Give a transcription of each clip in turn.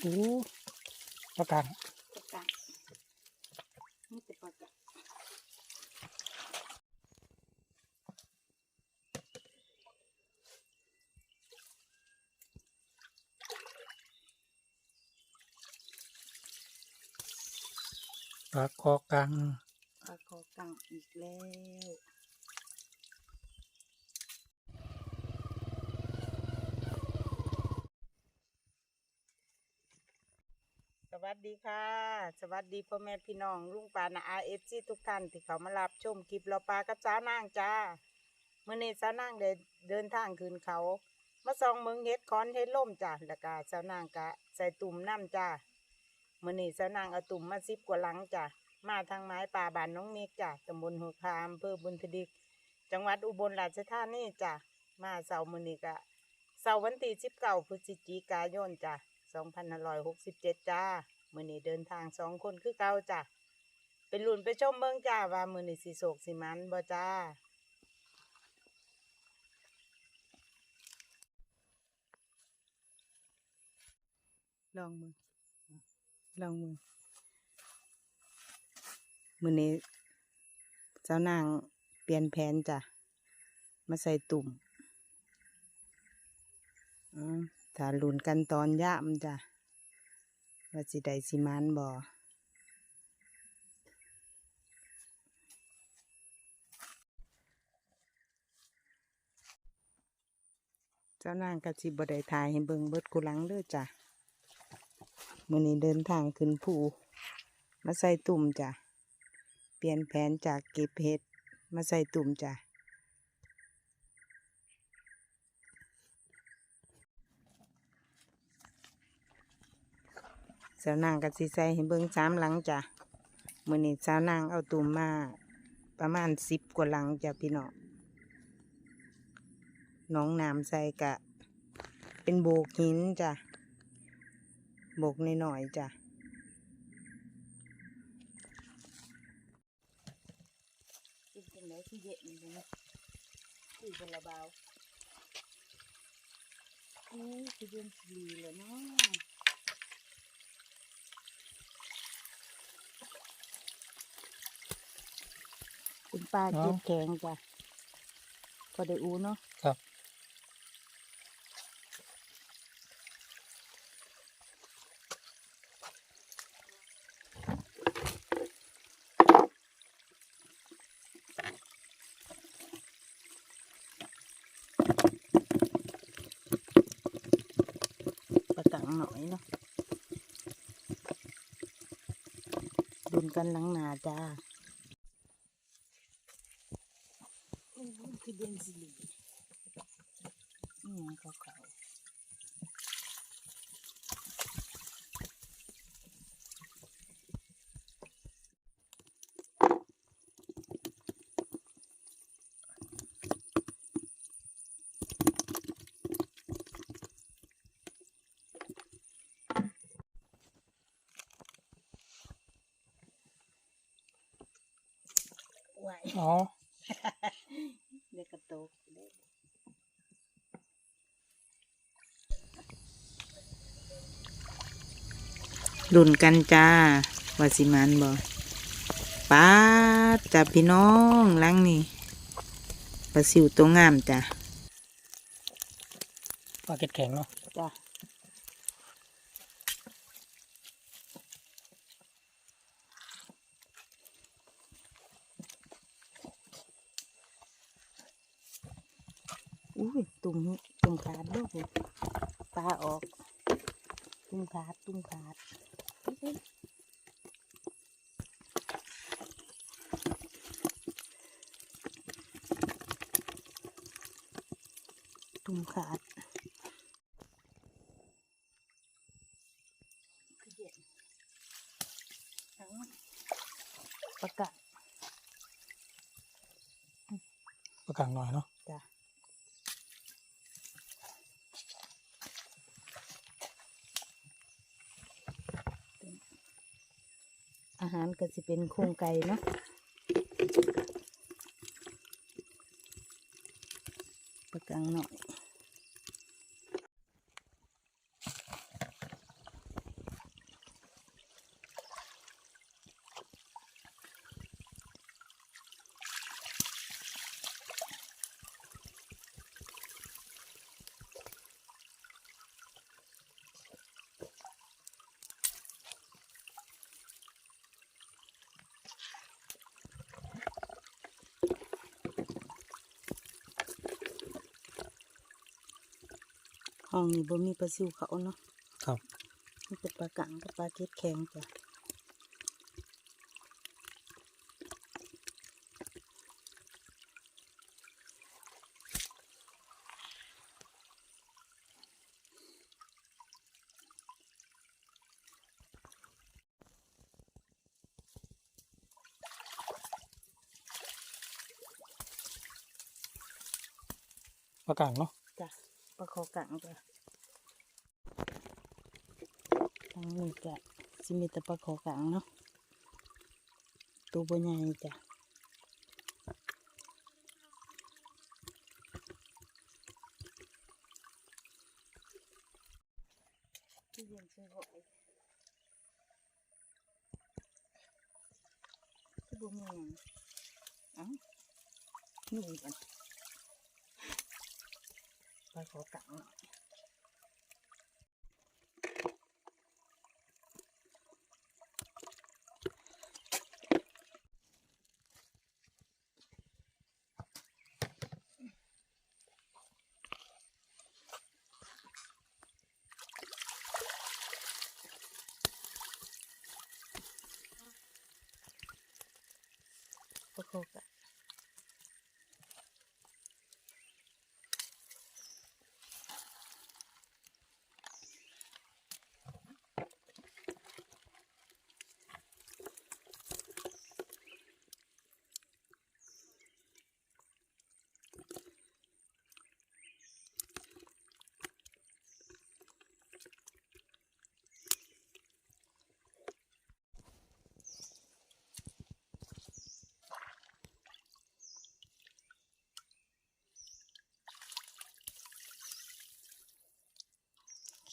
โอ้ปลากางปลากางนี่เป็นปลากางปลาคอกางปลาคอกางอีกแล้ว วัสดีค่ะ สวัสดีพ่อแม่พี่น้องลุงปานาอาเอฟซีทุกท่านที่เขามารับชมคลิปเราปลากับจ้านางจ้าเมื่อนี้จ้านางได้เดินทางขึ้นเขา มาส่องเมืองเฮ็ดคอนเฮ็ดล่มจ้าแล้วก็เจ้านางกะใส่ตุ่มน้ำจ้าเมื่อนี้เจ้านางเอาตุ่มมาซิบกว่าหลังจ้ามาทางไม้ป่าบานน้องเมฆจ้าตำบลหัวคามอำเภอบุญทดิก จังหวัดอุบลราชธานีจ้ามาเสาร์มื้อนี้กะเสาร์วันที่สิบเก้าพฤศจิกายนจ้าสองพันห้าร้อยหกสิบเจ็ดจ้า มื่อนี้เดินทางสองคนคือเก่าจ้ะเป็นลุ่นไปชมเมืองจ้าว่ามือนี้สิโศกสิมันบ่จ้าลองมือลองมือมือนี้เจ้านางเปลี่ยนแผนจ้ะมาใส่ตุ่มอืมถ้าหลุนกันตอนย่ามจ้ะ ว่าสิได้สิมานบ่เจ้านางก็สิบได้ถ่ายให้เบิงเบิดกุหลังเด้อจ้ะมื้อนี้เดินทางขึ้นภูมาใส่ตุ่มจ้ะ เปลี่ยนแผนจากเก็บเห็ด มาใส่ตุ่มจ้ะ สาวนางกับสีใส่ให้เบิ้งสามหลังจ้ะมื่อนี้สาวนางเอาตุ่มมาประมาณสิบกว่าหลังจ้ะพี่น้องน้องน้ำใส่กะ เป็นโบกหินจ้ะโบกหน่อยๆจ้ะกินจังไดที่เย็นเลยนะคือเป็นระเบาอู้คือเย็นสีเลยเนาะ คุณป้าเก็บแข็งจ้ะก็ได้อูเนาะครับ ประกังหน่อยเนาะดุนกันหลังหนาจ้า โอ้ยคือเดนสิลีนี่ยัง เขาเขาไหวอ๋อเด็กกระโตกเด้อลุ่นกันจ้าว่าสิมันบ่ป้าดจ้าพี่น้องหลังนี่ปลาสิวตัวงามจ้ะปลาเก็ดแข็งเนาะจ้ะอุ้ยตุ่มตุ่มขาดด้วยพุ่น ปลาออก ตุ่มขาด ตุ่มขาดตุ่มขาดประกาศปลากางหน่อยเนาะ อาหารก็จะเป็นโครงไก่เนาะประกังหน่อย องนี้บ่มีปลาซิวเขาเนาะครับมีแต่ปลากังกับปลาเก็ดแข็งจ้ะปลากลางเนาะจ้ะ ปลาคอกังจ้ะทางนี้ก็สิมีแต่ปลาคอกังเนาะตัวบ่ใหญ่จ้ะที่เย็นซื้อหอยที่บ่มีหยังเอ้านี่อีกอัน ปลาข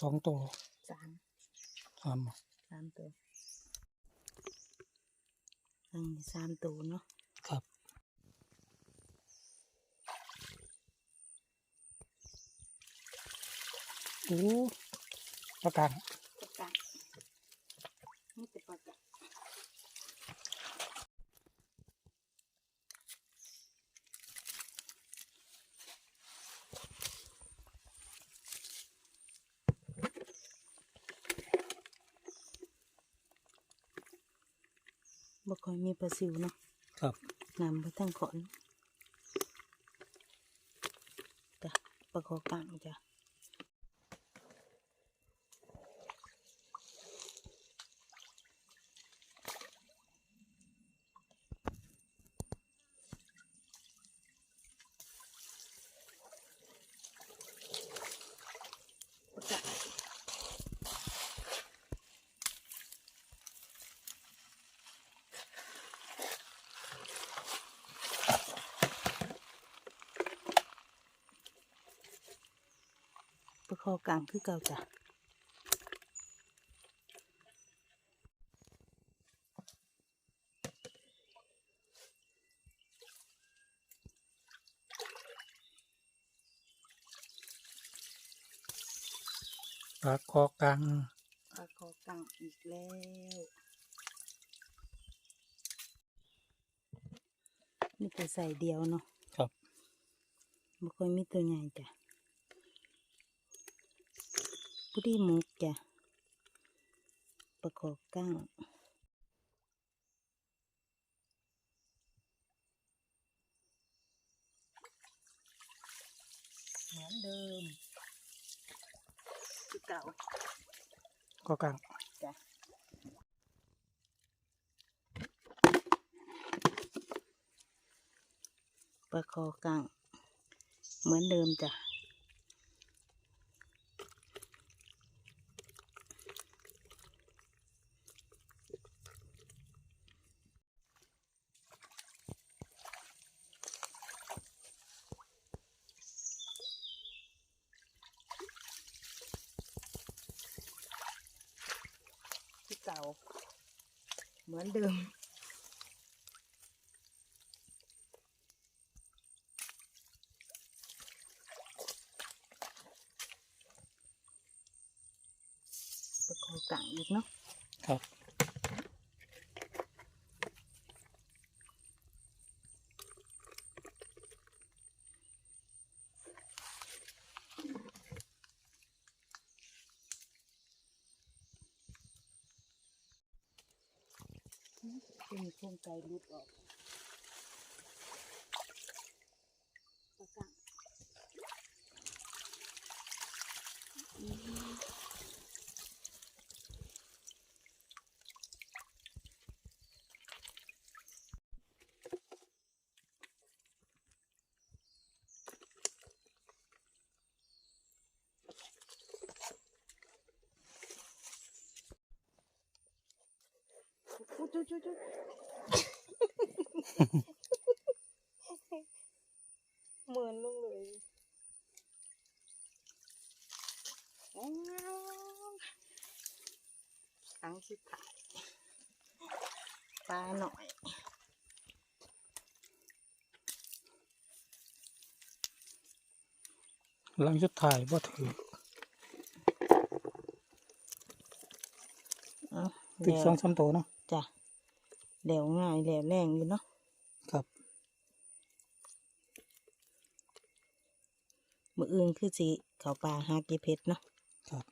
สองตัวสามสามบ่สามตัวอันนี้สามตัวเนาะครับโอ้ปลากลาง ปลากังนี่เป็นปลากังบ่ ค่อยมีปลาซิวเนาะครับนำไปทั้งขอนจ้ะปลาคอกังจ้ะ คอกังคือเก่าจ้ะปลาคอกลางปลาคอกังอีกแล้วนี่แต่ใส่เดียวเนาะครับบ่ค่อยมีตัวใหญ่จ้ะ พุดีหมุกจ้ะปลาคอกังเหมือนเดิมคือเก่าก็กลางจ้ะปลาคอกังเหมือนเดิมจ้ะ เก่า เหมือนเดิมประคอกังอีกเนาะ ครับ ป งใจรุดออกประอืมอุ๊ยจุ๊จุ๊จุ๊ เหมือนลงเลยว้าวครั้งสุดท้ายปลาหน่อยหลังชุดถ่ายบ่ถือเอาติดสองสามตัวเนาะจ้ะแหลวง่ายแหลวแรงอยู่เนาะ ครับ มืออื่นคือสิเขาปลาหาเก็บเพชรเนาะครับ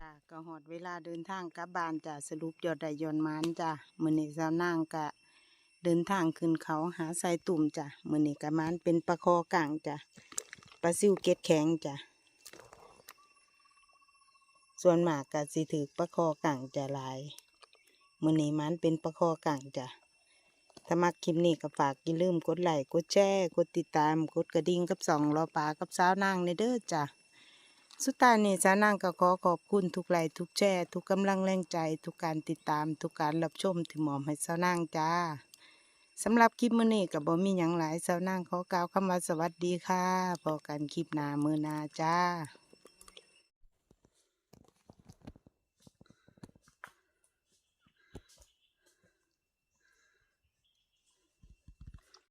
จ้ะก็หอดเวลาเดินทางกลับบ้านจ้ะสรุปยอดได้ยอนมานจ้ะมื้อนี้สาวนางกะเดินทางขึ้นเขาหาใส่ตุ่มจ้ะมื้อนี้กะมานเป็นปลาคอกลางจ้ะปลาซิวเกล็ดแข็งจ้ะส่วนมากกะสิถือปลาคอกลางจะหลายมื้อนี้มันเป็นปลาคอกลางจ้ะ ถ้ามักคลิปนี้ก็ฝากอย่าลืมกดไลค์กดแชร์กดติดตามกดกระดิ่งกับสองรอปลากับสาวนางในเด้อจ้ะสุดท้ายนี้สาวนางก็ขอขอบคุณทุกไลค์ทุกแชร์ทุกกำลังแรงใจ ทุกการติดตาม ทุกการรับชมที่หมอมให้สาวนางจ้าสำหรับคลิปมื้อนี้ก็บ่มีหยังหลายสาวนางขอกล่าวคำว่าสวัสดีค่ะพอกันคลิปหน้ามื้อหน้าจ้า